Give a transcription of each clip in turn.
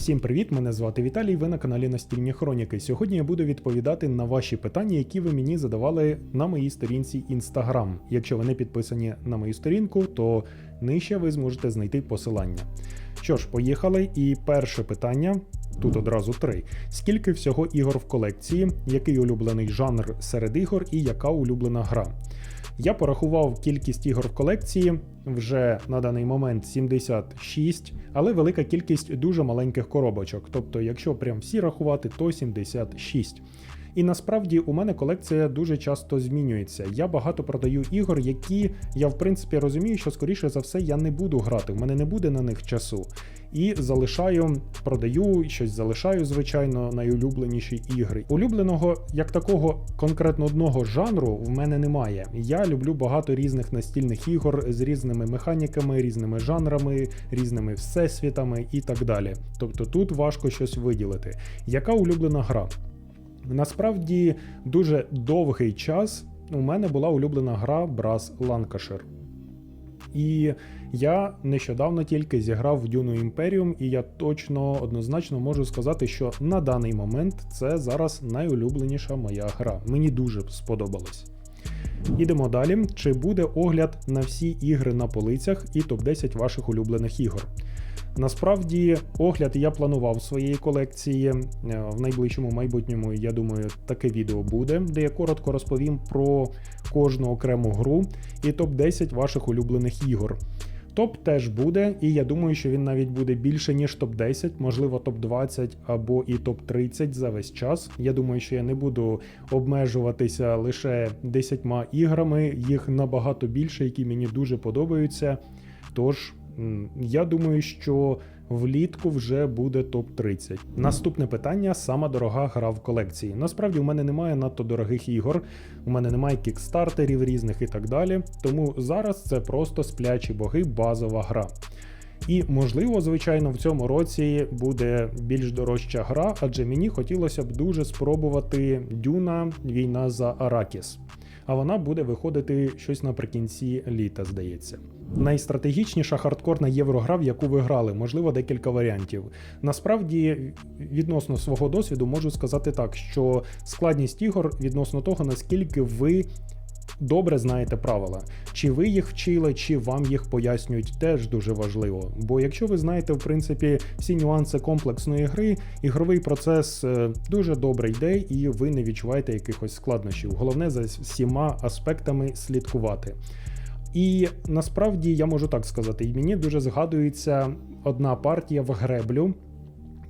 Всім привіт! Мене звати Віталій. Ви на каналі Настільні Хроніки. Сьогодні я буду відповідати на ваші питання, які ви мені задавали на моїй сторінці Instagram. Якщо ви не підписані на мою сторінку, то нижче ви зможете знайти посилання. Що ж, поїхали. І перше питання. Тут одразу три. Скільки всього ігор в колекції, який улюблений жанр серед ігор і яка улюблена гра? Я порахував кількість ігор в колекції вже на даний момент 76, але велика кількість дуже маленьких коробочок. Тобто, якщо прям всі рахувати, то 76. І насправді у мене колекція дуже часто змінюється. Я багато продаю ігор, які я в принципі розумію, що скоріше за все я не буду грати. В мене не буде на них часу. І залишаю, продаю щось залишаю, звичайно, найулюбленіші ігри. Улюбленого як такого конкретно одного жанру в мене немає. Я люблю багато різних настільних ігор з різними механіками, різними жанрами, різними всесвітами і так далі. Тобто тут важко щось виділити. Яка улюблена гра? Насправді дуже довгий час у мене була улюблена гра Brass Lancashire. І я нещодавно тільки зіграв в Дюну Імперіум, і я точно однозначно можу сказати, що на даний момент це зараз найулюбленіша моя гра. Мені дуже сподобалось. Ідемо далі. Чи буде огляд на всі ігри на полицях і топ-10 ваших улюблених ігор? Насправді, огляд я планував своєї колекції Е, в найближчому майбутньому. Я думаю, таке відео буде, де я коротко розповім про кожну окрему гру і топ-10 ваших улюблених ігор. Топ теж буде, і я думаю, що він навіть буде більше, ніж топ-10, можливо, топ-20 або і топ-30 за весь час. Я думаю, що я не буду обмежуватися лише 10 іграми, їх набагато більше, які мені дуже подобаються. Тож, я думаю, що влітку вже буде топ-30. Наступне питання: сама дорога гра в колекції. Насправді, у мене немає надто дорогих ігор, у мене немає кікстартерів різних і так далі. Тому зараз це просто сплячі боги, базова гра. І, можливо, звичайно, в цьому році буде більш дорожча гра, адже мені хотілося б дуже спробувати Дюна Війна за Аракіс. А вона буде виходити щось наприкінці літа, здається. Найстратегічніша хардкорна єврогра, в яку ви грали, можливо, декілька варіантів. Насправді, відносно свого досвіду, можу сказати так, що складність ігор відносно того, наскільки ви добре знаєте правила. Чи ви їх вчили, чи вам їх пояснюють, теж дуже важливо. Бо якщо ви знаєте, в принципі, всі нюанси комплексної гри, ігровий процес е, дуже добре йде, і ви не відчуваєте якихось складнощів. Головне за всіма аспектами слідкувати. І насправді я можу так сказати, і мені дуже згадується одна партія в греблю.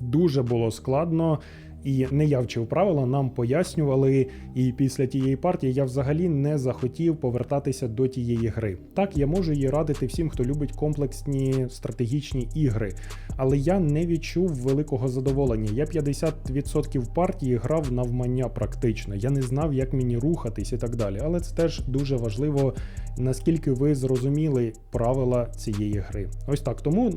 Дуже було складно. І не я вчив правила, нам пояснювали. І після тієї партії я взагалі не захотів повертатися до тієї гри. Так, я можу її радити всім, хто любить комплексні стратегічні ігри, але я не відчув великого задоволення. Я 50% партії грав навмання практично. Я не знав, як мені рухатись і так далі. Але це теж дуже важливо, наскільки ви зрозуміли правила цієї гри. Ось так. Тому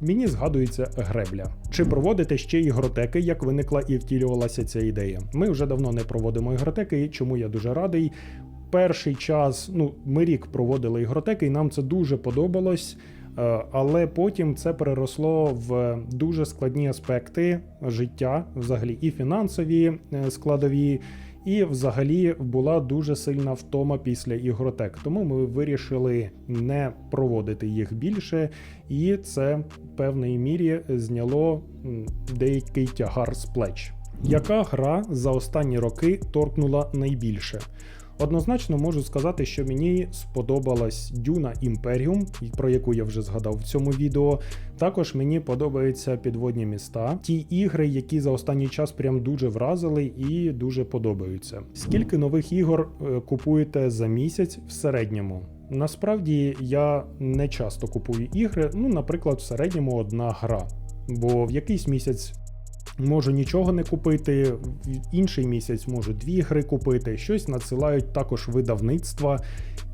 Мені згадується гребля. Чи проводите ще ігротеки, як виникла і втілювалася ця ідея? Ми вже давно не проводимо ігротеки, чому я дуже радий. Перший час, ну, ми рік проводили ігротеки, і нам це дуже подобалось. Е, Але потім це переросло в дуже складні аспекти життя, взагалі, і фінансові е, складові, і взагалі була дуже сильна втома після ігротек. Тому ми вирішили не проводити їх більше, і це в певній мірі зняло деякий тягар з плеч. Яка гра за останні роки торкнула найбільше? Однозначно можу сказати, що мені сподобалась Дюна Імперіум, про яку я вже згадав в цьому відео. Також мені подобаються підводні міста, ті ігри, які за останній час прям дуже вразили і дуже подобаються. Скільки нових ігор е, купуєте за місяць в середньому? Насправді я не часто купую ігри, ну, наприклад, в середньому одна гра. Бо в якийсь місяць Можу нічого не купити, інший місяць можу дві гри купити, щось надсилають також видавництва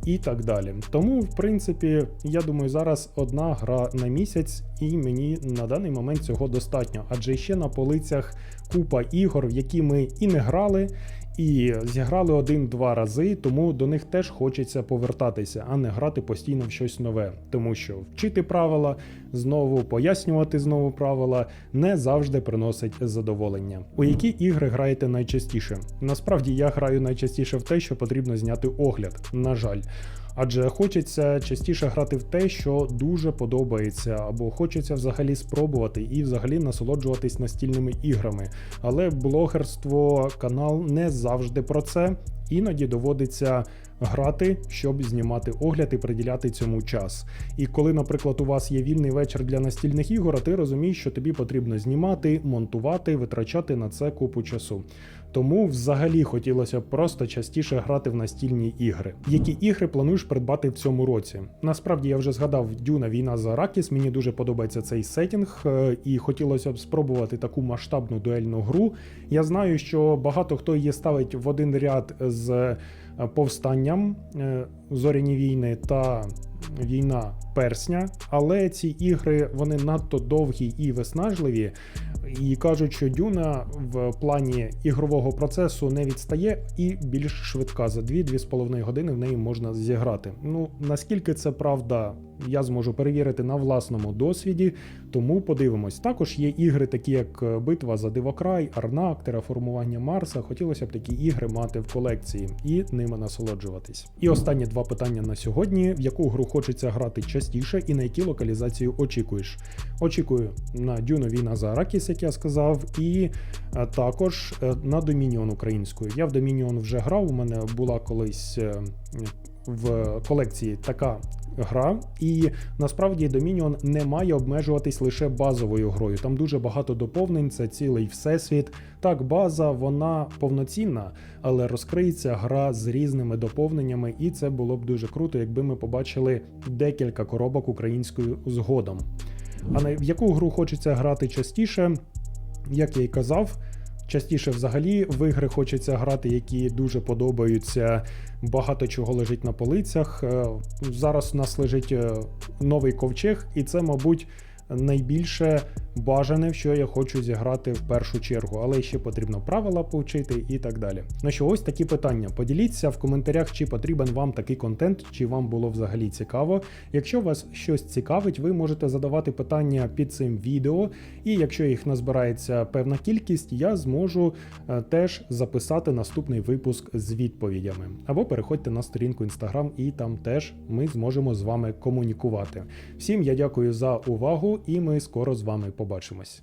і так далі. Тому, в принципі, я думаю, зараз одна гра на місяць, і мені на даний момент цього достатньо. Адже ще на полицях купа ігор, в які ми і не грали, і зіграли один-два рази, тому до них теж хочеться повертатися, а не грати постійно в щось нове. Тому що вчити правила, знову пояснювати знову правила не завжди приносить задоволення. У які ігри граєте найчастіше? Насправді я граю найчастіше в те, що потрібно зняти огляд. На жаль. Адже хочеться частіше грати в те, що дуже подобається, або хочеться взагалі спробувати і взагалі насолоджуватись настільними іграми. Але блогерство, канал не завжди про це. Іноді доводиться грати, щоб знімати огляд і приділяти цьому час. І коли, наприклад, у вас є вільний вечір для настільних ігор, ти розумієш, що тобі потрібно знімати, монтувати, витрачати на це купу часу. Тому взагалі хотілося б просто частіше грати в настільні ігри. Які ігри плануєш придбати в цьому році? Насправді я вже згадав Дюна Війна за Аракіс. Мені дуже подобається цей сетінг, е, і хотілося б спробувати таку масштабну дуельну гру. Я знаю, що багато хто її ставить в один ряд з е, повстанням е, зоряні війни та війна персня, але ці ігри вони надто довгі і виснажливі. І кажуть, що Дюна в плані ігрового процесу не відстає і більш швидка. За 2-2,5 години в неї можна зіграти. Ну наскільки це правда, я зможу перевірити на власному досвіді, тому подивимось. Також є ігри, такі як Битва за Дивокрай, Арнак, Тераформування Марса. Хотілося б такі ігри мати в колекції і ними насолоджуватись. І останні два питання на сьогодні: в яку гру хочеться грати частіше і на які локалізацію очікуєш? Очікую на Дюну Війна за Аракіс, як я сказав, і е, також е, на Домініон українською. Я в Домініон вже грав. У мене була колись е, в колекції така гра, і насправді Dominion не має обмежуватись лише базовою грою. Там дуже багато доповнень, це цілий всесвіт. Так, база вона повноцінна, але розкриється гра з різними доповненнями, і це було б дуже круто, якби ми побачили декілька коробок українською згодом. А на яку гру хочеться грати частіше, як я й казав. Частіше взагалі в ігри хочеться грати, які дуже подобаються. Багато чого лежить на полицях. Е, Зараз у нас лежить е, новий ковчег, і це, мабуть, найбільше бажане, що я хочу зіграти в першу чергу, але ще потрібно правила повчити і так далі. Ну що, ось такі питання. Поділіться в коментарях, чи потрібен вам такий контент, чи вам було взагалі цікаво. Якщо вас щось цікавить, ви можете задавати питання під цим відео, і якщо їх назбирається певна кількість, я зможу е, теж записати наступний випуск з відповідями. Або переходьте на сторінку Instagram, і там теж ми зможемо з вами комунікувати. Всім я дякую за увагу, і ми скоро з вами побачимось.